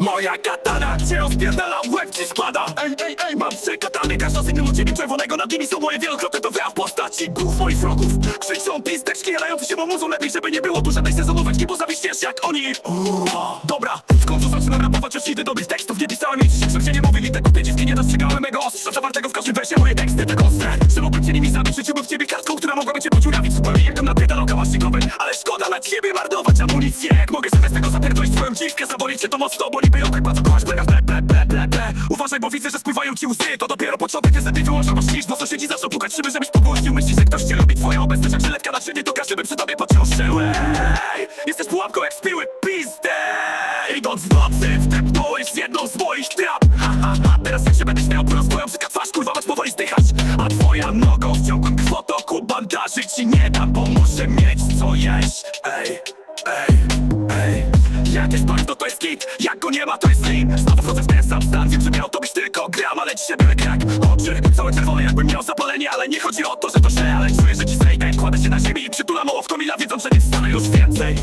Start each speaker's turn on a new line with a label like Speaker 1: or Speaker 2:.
Speaker 1: Moja katana cię rozpierdala, łeb ci składa Ej, ej, ej, mam przekatany Każda z innym od ciebie czerwonego Nad nimi są moje wielokrotne to w postaci głów moich wrogów. Krzyczą pisteczki, jarający się bo Lepiej, żeby nie było tu żadnej sezonóweczki Bo zawiśniesz jak oni Dobra, w końcu zaczynam rapować Już idę dobyć tekstów Nie pisałem nic, że nie mówili Tego pięćwki nie dostrzegałem mego ostrza Zawartego w każdym wersie moje teksty tak ostre. Że mógłbym cię nimi zabić? Rzuciłbym w ciebie kartką, która mogłaby cię podziurawić Zupełnie jak na pedaloga maszynowy Ale szkoda na ciebie marnować amunicję mogę sobie z tego zapierdolić twoją dziwkę? Zaboli cię to mocno, boli by ją tak bardzo kochasz Plegasz ble, ble, ble, ble, ble. Uważaj, bo widzę, że spływają ci łzy. To dopiero początek, lepiej wyłączam masz niż Bo sąsiedzi zaczną pukać szyby, żebyś popuścił Myślisz, że ktoś cię lubi, twoja obecność jak żyletka na szynie To każdy by przy tobie pociął szyły Ej, Jesteś pułapką jak spiły pizdę. Idąc w nocy, wtepnąłeś w jedną z moich trap. Ha, ha, ha, teraz jak się będę śmiał Po rozwoją brzydka twarz, kurwa, mać powoli zdychać. A twoja nogą w ciągłym krwotoku Bandaży ci nie dam, bo muszę mieć co jeść. Ej Jak jest bardzo, to jest kit Jak go nie ma, to jest lin Znowu wchodzę w ten sam stan. Wiem, że miał to być tylko gram Ale dzisiaj były jak oczy Całe czerwone jakbym miał zapalenie Ale nie chodzi o to, że to źle Ale czuję, że ci zejdę Kładę się na ziemi i przytulam ołówką Mila wiedząc, że nie wstanę już więcej